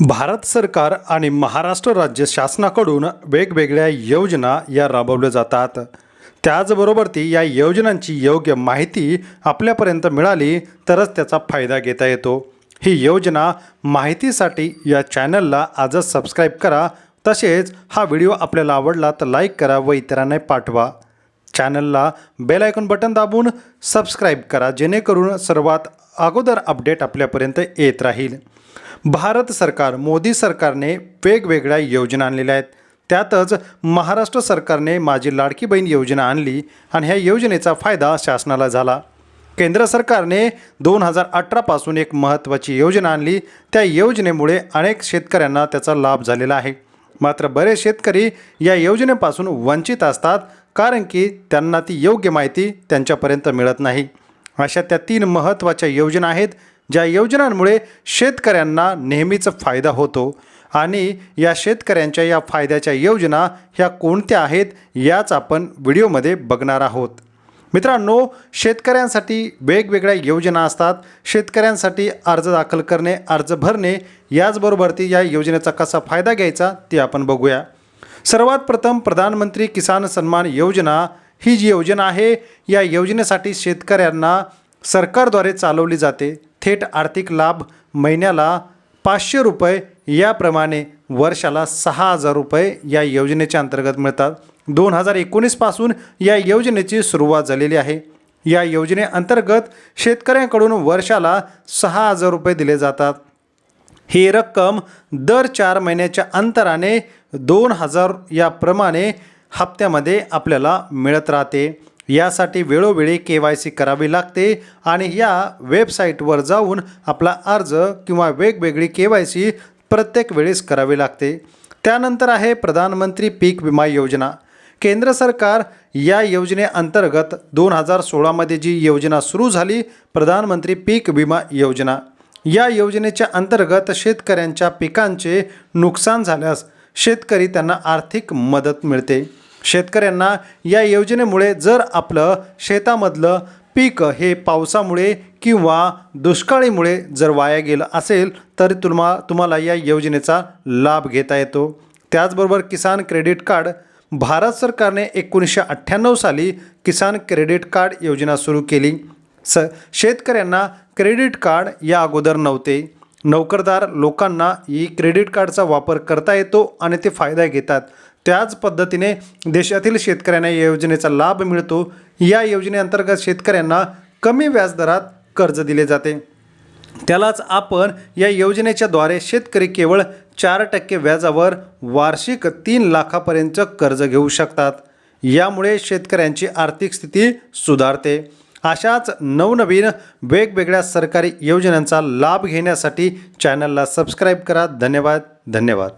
भारत सरकार आणि महाराष्ट्र राज्य शासनाकडून वेगवेगळ्या योजना या राबवल्या जातात. त्याचबरोबर ती या योजनांची योग्य माहिती आपल्यापर्यंत मिळाली तरच त्याचा फायदा घेता येतो. ही योजना माहितीसाठी या चॅनलला आजच सबस्क्राईब करा. तसेच हा व्हिडिओ आपल्याला आवडला तर लाईक करा व इतरांना पाठवा. चॅनलला बेल आयकॉन बटन दाबून सबस्क्राईब करा जेणेकरून सर्वात अगोदर अपडेट आपल्यापर्यंत येत राहील. भारत सरकार मोदी सरकारने वेगवेगळ्या योजना आणलेल्या आहेत. त्यातच महाराष्ट्र सरकारने माझी लाडकी बहीण योजना आणली आणि ह्या योजनेचा फायदा शासनाला झाला. केंद्र सरकारने दोन हजार अठरापासून एक महत्त्वाची योजना आणली. त्या योजनेमुळे अनेक शेतकऱ्यांना त्याचा लाभ झालेला आहे. मात्र बरेच शेतकरी या योजनेपासून वंचित असतात. कारण की त्यांना ती योग्य माहिती त्यांच्यापर्यंत मिळत नाही. अशा त्या तीन महत्त्वाच्या योजना आहेत ज्या योजनांमुळे शेतकऱ्यांना नेहमीच फायदा होतो. आणि या शेतकऱ्यांच्या या फायद्याच्या योजना ह्या कोणत्या आहेत याच आपण व्हिडिओमध्ये बघणार आहोत. मित्रांनो शेतकऱ्यांसाठी वेगवेगळ्या योजना असतात. शेतकऱ्यांसाठी अर्ज दाखल करणे अर्ज भरणे याचबरोबर ती या योजनेचा कसा फायदा घ्यायचा ते आपण बघूया. सर्वात प्रथम प्रधानमंत्री किसान सन्मान योजना ही जी योजना आहे या योजनेसाठी शेतकऱ्यांना सरकारद्वारे चालवली जाते. थेट आर्थिक लाभ महिन्याला पाचशे रुपये याप्रमाणे वर्षाला सहा हजार रुपये या योजनेच्या अंतर्गत मिळतात. दोन हजार एकोणीसपासून या योजनेची सुरुवात झालेली आहे. या योजनेअंतर्गत शेतकऱ्यांकडून वर्षाला सहा हजार रुपये दिले जातात. ही रक्कम दर चार महिन्याच्या अंतराने दोन हजार याप्रमाणे हप्त्यामध्ये आपल्याला मिळत राहते. यासाठी वेळोवेळी के वाय सी करावी लागते आणि या वेबसाईटवर जाऊन आपला अर्ज किंवा वेगवेगळी के वाय सी प्रत्येक वेळेस करावी लागते. त्यानंतर आहे प्रधानमंत्री पीक विमा योजना. केंद्र सरकार या योजनेअंतर्गत दोन हजार सोळामध्ये जी योजना सुरू झाली प्रधानमंत्री पीक विमा योजना. या योजनेच्या अंतर्गत शेतकऱ्यांच्या पिकांचे नुकसान झाल्यास शेतकरी त्यांना आर्थिक मदत मिळते. शेतकऱ्यांना या योजनेमुळे जर आपलं शेतामधलं पीक हे पावसामुळे किंवा दुष्काळीमुळे जर वाया गेलं असेल तर तुम्हा तुम्हाला या योजनेचा लाभ घेता येतो. त्याचबरोबर किसान क्रेडिट कार्ड. भारत सरकारने एकोणीसशे अठ्ठ्याण्णव साली किसान क्रेडिट कार्ड योजना सुरू केली. स शेतकऱ्यांना क्रेडिट कार्ड या अगोदर नव्हते. नोकरदार लोकांना ई क्रेडिट कार्डचा वापर करता येतो आणि ते फायदा घेतात. त्याच पद्धतीने देशातील शेतकऱ्यांना या योजनेचा लाभ मिळतो. या योजनेअंतर्गत शेतकऱ्यांना कमी व्याजदरात कर्ज दिले जाते. त्यालाच आपण या योजनेच्याद्वारे शेतकरी केवळ चार टक्के व्याजावर वार्षिक तीन लाखापर्यंत कर्ज घेऊ शकतात. यामुळे शेतकऱ्यांची आर्थिक स्थिती सुधारते. अशाच नवनवीन वेगवेगळ्या सरकारी योजनांचा लाभ घेण्यासाठी चॅनलला सबस्क्राईब करा. धन्यवाद. धन्यवाद.